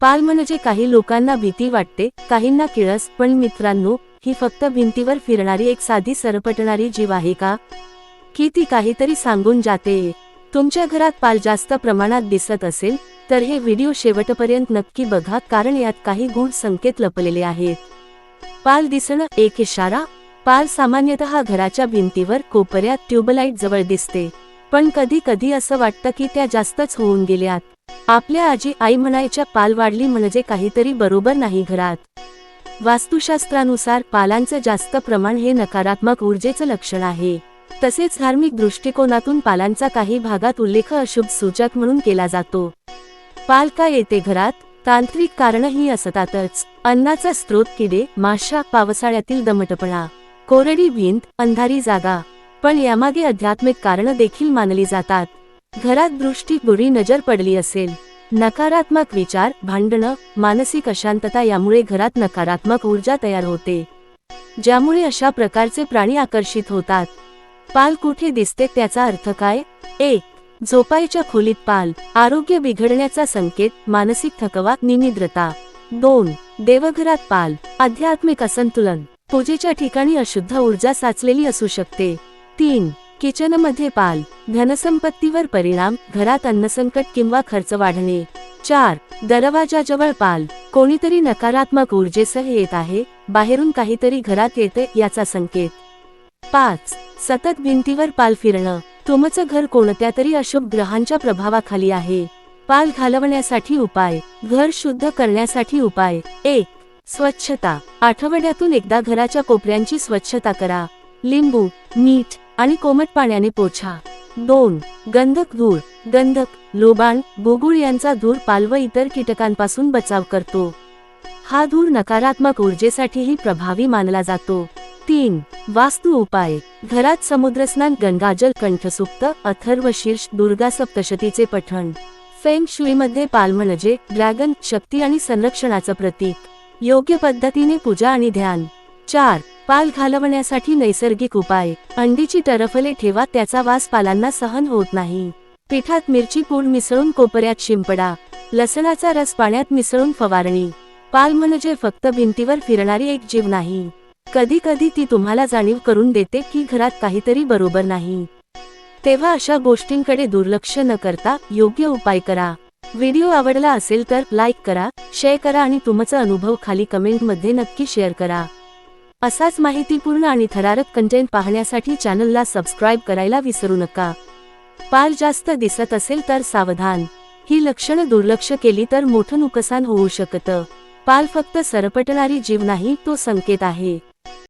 पाल म्हणजे काही लोकांना भीती वाटते काहींना किळस पण मित्रांनो ही फक्त भिंतीवर फिरणारी एक साधी सरपटणारी जीव आहे का? की ती काहीतरी सांगून जाते? तुमच्या घरात पाल जास्त प्रमाणात दिसत असेल तर हे व्हिडिओ शेवटपर्यंत नक्की बघा कारण यात काही गुण संकेत लपलेले आहेत. पाल दिसणं एक इशारा पाल सामान्यतः घराच्या भिंतीवर कोपऱ्यात ट्यूबलाईट जवळ दिसते. पण कधी कधी असं वाटतं की त्या जास्तच होऊन गेल्यात. आपल्या आजी आई म्हणायच्या पाल वाढली म्हणजे काहीतरी बरोबर नाही घरात. वास्तुशास्त्रानुसार पालांचं जास्त प्रमाण हे नकारात्मक ऊर्जेचं लक्षण आहे. तसेच धार्मिक दृष्टिकोनातून पालांचा काही भागात उल्लेख अशुभ सूचक म्हणून केला जातो. पाल का येते घरात? तांत्रिक कारणही असतातच. अन्नाचा स्रोत किडे माशा पावसाळ्यातील दमटपणा. कोरडी भिंत अंधारी जागा. पण यामागे आध्यात्मिक कारण देखील मानली जातात. घरात दृष्टी बुरी नजर पडली असेल. नकारात्मक विचार भांडणं मानसिक अशांतता यामुळे घरात नकारात्मक ऊर्जा तयार होते. ज्यामुळे अशा प्रकारचे प्राणी आकर्षित होतात. पाल कुठे दिसते त्याचा अर्थ काय? एक झोपायच्या खोलीत पाल आरोग्य बिघडण्याचा संकेत मानसिक थकवा निनिद्रता दोन देवघरात पाल आध्यात्मिक असंतुलन. पूजेच्या ठिकाणी अशुद्ध ऊर्जा साचलेली असू शकते. तीन किचनमध्ये पाल धनसंपत्तीवर परिणाम घरात अन्नसंकट किंवा खर्च वाढणे. चार दरवाजाजवळ पाल कोणीतरी नकारात्मक ऊर्जेसह येत आहे बाहेरून काहीतरी घरात येते याचा संकेत. पाच सतत भिंतीवर पाल फिरणं तुमचं घर कोणत्या तरी अशुभ ग्रहांच्या प्रभावाखाली आहे. पाल घालवण्यासाठी उपाय घर शुद्ध करण्यासाठी उपाय. एक स्वच्छता आठवड्यातून एकदा घराच्या कोपऱ्यांची स्वच्छता करा. लिंबू मीठ आणि कोमट पाण्याने पोछा. दोन गंधक धूळ. गंधक लोबाण बोगुळ यांचा धूर पाल व इतर कीटकांपासून बचाव करतो. हा धूर नकारात्मक ऊर्जेसाठीही प्रभावी मानला जातो. तीन वास्तु उपाय. घरात समुद्रस्नान गंगाजल कंठसुक्त अथर्व शीर्ष दुर्गा सप्तशतीचे पठण. फेंग शुईमध्ये पाल म्हणजे ड्रॅगन शक्ती आणि संरक्षणाचं प्रतीक. योग्य पद्धतीने पूजा आणि ध्यान. चार पाल घालवण्यासाठी नैसर्गिक उपाय. अंडीची टरफले ठेवा त्याचा वास पालांना सहन होत नाही. पिठात मिरची पूड मिसळून कोपऱ्यात शिंपडा. लसणाचा रस पाण्यात मिसळून फवारणी. पाल म्हणजे फक्त भिंतीवर फिरणारी एक जीव नाही. कधी कधी ती तुम्हाला जाणीव करून देते की घरात काहीतरी बरोबर नाही. तेव्हा अशा गोष्टींकडे दुर्लक्ष न करता योग्य उपाय करा. व्हिडिओ आवडला असेल तर लाईक करा शेअर करा आणि तुमचा अनुभव खाली कमेंटमध्ये नक्की शेअर करा. असाच माहितीपूर्ण आणि थरारक कंटेंट पाहण्यासाठी चॅनलला सबस्क्राईब करायला विसरू नका. पाल जास्त दिसत असेल तर सावधान. ही लक्षणं दुर्लक्ष केली तर मोठं नुकसान होऊ शकतं. पाल फक्त सरपटणारी जीव नाही तो संकेत आहे.